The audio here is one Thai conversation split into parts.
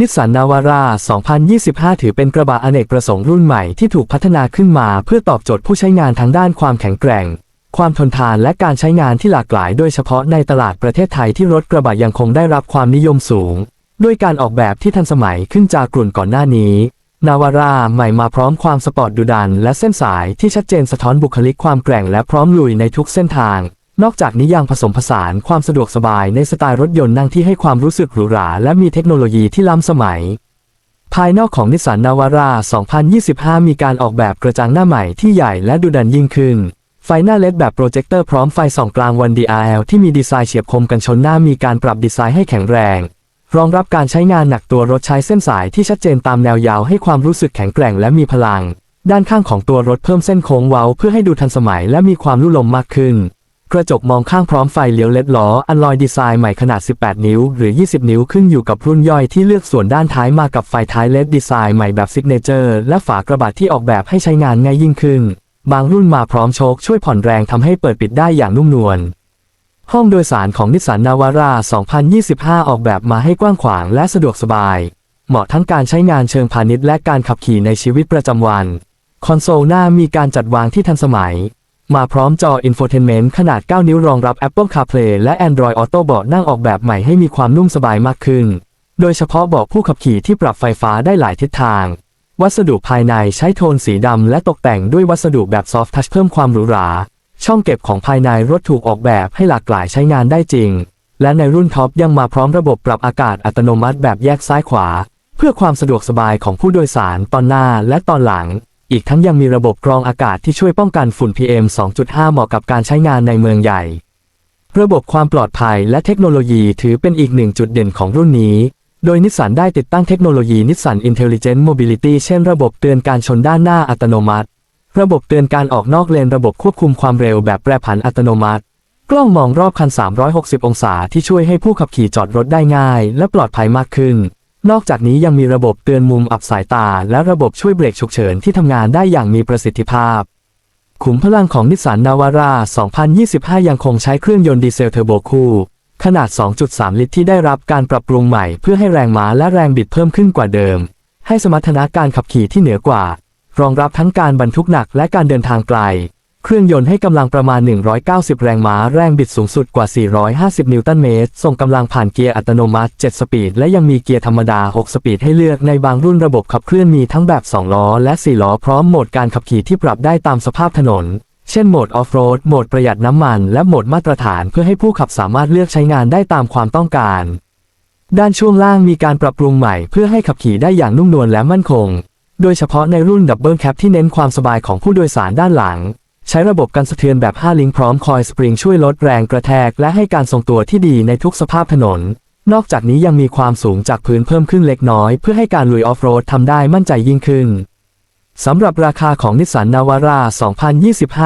นิสสันนาวาร่า 2025 ถือเป็นกระบะอเนกประสงค์รุ่นใหม่ที่ถูกพัฒนาขึ้นมาเพื่อตอบโจทย์ผู้ใช้งานทางด้านความแข็งแกร่ง ความทนทานและการใช้งานที่หลากหลาย โดยเฉพาะในตลาดประเทศไทยที่รถกระบะยังคงได้รับความนิยมสูง ด้วยการออกแบบที่ทันสมัยขึ้นจากกลุ่นก่อนหน้านี้ นาวาร่าใหม่มาพร้อมความสปอร์ตดุดัน และเส้นสายที่ชัดเจนสะท้อนบุคลิกความแกร่งและพร้อมลุยในทุกเส้นทาง นอกจากนี้ยังผสมผสานความสะดวกสบายในสไตล์รถยนต์นั่งที่ให้ความรู้สึกหรูหราและมีเทคโนโลยีที่ล้ำสมัย ภายนอกของนิสสันนาวาร่า 2025 มีการออกแบบกระจังหน้าใหม่ที่ใหญ่และดุดันยิ่งขึ้น ไฟหน้าเลดแบบโปรเจคเตอร์พร้อมไฟส่องกลางวัน DRL ที่มีดีไซน์เฉียบคมกันชนหน้ามีการปรับดีไซน์ให้แข็งแรง รองรับการใช้งานหนักตัวรถใช้เส้นสายที่ชัดเจนตามแนวยาวให้ความรู้สึกแข็งแกร่งและมีพลัง ด้านข้างของตัวรถเพิ่มเส้นโค้งเว้าเพื่อให้ดูทันสมัยและมีความลุ่ลมมากขึ้น กระจกมองข้างพร้อมไฟเลี้ยวเล็ดล้ออันลอยดีไซน์ใหม่ขนาด 18 นิ้ว หรือ 20 นิ้วขึ้นอยู่กับรุ่นย่อยที่เลือกส่วนด้านท้ายมากับไฟท้ายเล็ดดีไซน์ใหม่แบบซิกเนเจอร์และฝากระบะที่ออกแบบให้ใช้งานง่ายยิ่งขึ้น บางรุ่นมาพร้อมโชคช่วยผ่อนแรงทำให้เปิดปิดได้อย่างนุ่มนวลห้องโดยสารของนิสสันนาวาร่า 2025 ออกแบบมาให้กว้างขวางและสะดวกสบาย เหมาะทั้งการใช้งานเชิงพาณิชย์และการขับขี่ในชีวิตประจำวัน คอนโซลหน้ามีการจัดวางที่ทันสมัย มาพร้อมจออินโฟเทนเมนต์ขนาด 9 นิ้วรองรับ Apple CarPlay และ Android Auto เบาะนั่งออกแบบใหม่ให้มีความนุ่มสบายมากขึ้น โดยเฉพาะเบาะผู้ขับขี่ที่ปรับไฟฟ้าได้หลายทิศทาง วัสดุภายในใช้โทนสีดำและตกแต่งด้วยวัสดุแบบซอฟท์ทัชเพิ่มความหรูหรา ช่องเก็บของภายในรถถูกออกแบบให้หลากหลายใช้งานได้จริง และในรุ่นท็อปยังมาพร้อมระบบปรับอากาศอัตโนมัติแบบแยกซ้ายขวา เพื่อความสะดวกสบายของผู้โดยสารตอนหน้าและตอนหลัง อีกทั้งยังมีระบบกรองอากาศที่ช่วยป้องกันฝุ่น PM 2.5 เหมาะกับการใช้งานในเมืองใหญ่ ระบบความปลอดภัยและเทคโนโลยีถือเป็นอีกหนึ่งจุดเด่นของรุ่นนี้ โดยนิสสันได้ติดตั้งเทคโนโลยีนิสสัน Intelligent Mobility เช่นระบบเตือนการชนด้านหน้าอัตโนมัติ ระบบเตือนการออกนอกเลนระบบควบคุมความเร็วแบบแปรผันอัตโนมัติ กล้องมองรอบคัน 360 องศาที่ช่วยให้ผู้ขับขี่จอดรถได้ง่าย และปลอดภัยมากขึ้น นอกจากนี้ยังมีระบบเตือนมุมอับสายตา และระบบช่วยเบรกฉุกเฉินที่ทำงานได้อย่างมีประสิทธิภาพ ขุมพลังของนิสสันนาวาร่า 2025 ยังคงใช้เครื่องยนต์ดีเซลเทอร์โบคู่ ขนาด 2.3 ลิตรที่ได้รับการปรับปรุงใหม่เพื่อให้แรงม้าและแรงบิดเพิ่มขึ้นกว่าเดิม ให้สมรรถนะการขับขี่ที่เหนือกว่า รองรับทั้งการบรรทุกหนักและการเดินทางไกล เครื่องยนต์ให้กำลังประมาณ 190 แรงม้า แรงบิดสูงสุดกว่า 450 นิวตันเมตร ส่งกำลังผ่านเกียร์อัตโนมัติ 7 สปีด และยังมีเกียร์ธรรมดา 6 สปีดให้เลือกในบางรุ่นระบบขับเคลื่อนมีทั้งแบบ 2 ล้อ และ 4 ล้อ พร้อมโหมดการขับขี่ที่ปรับได้ตามสภาพถนน เช่นโหมดออฟโรด โหมดประหยัดน้ำมัน และโหมดมาตรฐานเพื่อให้ผู้ขับสามารถเลือกใช้งานได้ตามความต้องการ ด้านช่วงล่างมีการปรับปรุงใหม่เพื่อให้ขับขี่ได้อย่างนุ่มนวลและมั่นคง โดยเฉพาะในรุ่นดับเบิลแคปที่เน้นความสบายของผู้โดยสารด้านหลัง ใช้ระบบกันสะเทือนแบบ 5 ลิงก์พร้อมคอยสปริงช่วยลดแรงกระแทกและให้การทรงตัวที่ดีในทุกสภาพถนน นอกจากนี้ยังมีความสูงจากพื้นเพิ่มขึ้นเล็กน้อย เพื่อให้การลุยออฟโรดทำได้มั่นใจยิ่งขึ้นสำหรับราคาของนิสสันนาวาร่า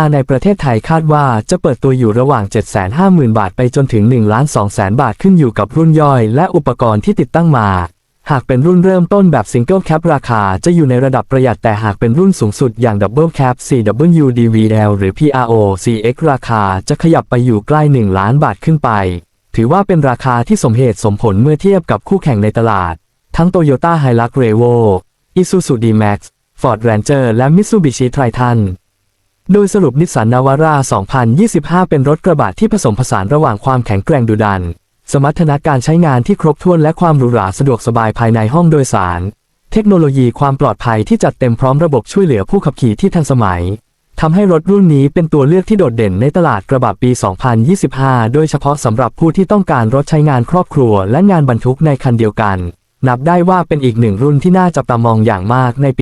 2025 ในประเทศไทยคาดว่าจะเปิดตัวอยู่ระหว่าง 750,000 บาทไปจนถึง 1 2 0 0 0 0 บาทขึ้นอยู่กับรุ่นย่อยและอุปกรณ์ที่ติดตั้งมา หากเป็นรุ่นเริ่มต้นแบบซิงเกิลแคปราคาจะอยู่ในระดับประหยัดแต่หากเป็นรุ่นสูงสุดอย่างดับเบิลแคป CWDVL หรือ PRO CX ราคาจะขยับไปอยู่ใกล้ 1 ล้านบาทขึ้นไป ถือว่าเป็นราคาที่สมเหตุสมผลเมื่อเทียบกับคู่แข่งในตลาด ทั้ง Toyota Hilux Revo Isuzu D-Max Ford Ranger และ Mitsubishi Triton โดยสรุปนิสสันนาวาร่า 2025 เป็นรถกระบะที่ผสมผสานระหว่างความแข็งแกร่งดุดัน สมรรถนะการใช้งานที่ครบถ้วนและความหรูหราสะดวกสบายภายในห้องโดยสาร เทคโนโลยีความปลอดภัยที่จัดเต็มพร้อมระบบช่วยเหลือผู้ขับขี่ที่ทันสมัยทำให้รถรุ่นนี้เป็นตัวเลือกที่โดดเด่นในตลาดกระบะปี 2025 โดยเฉพาะสำหรับผู้ที่ต้องการรถใช้งานครอบครัวและงานบรรทุกในคันเดียวกัน นับได้ว่าเป็นอีกหนึ่งรุ่นที่น่าจับตามองอย่างมากในปี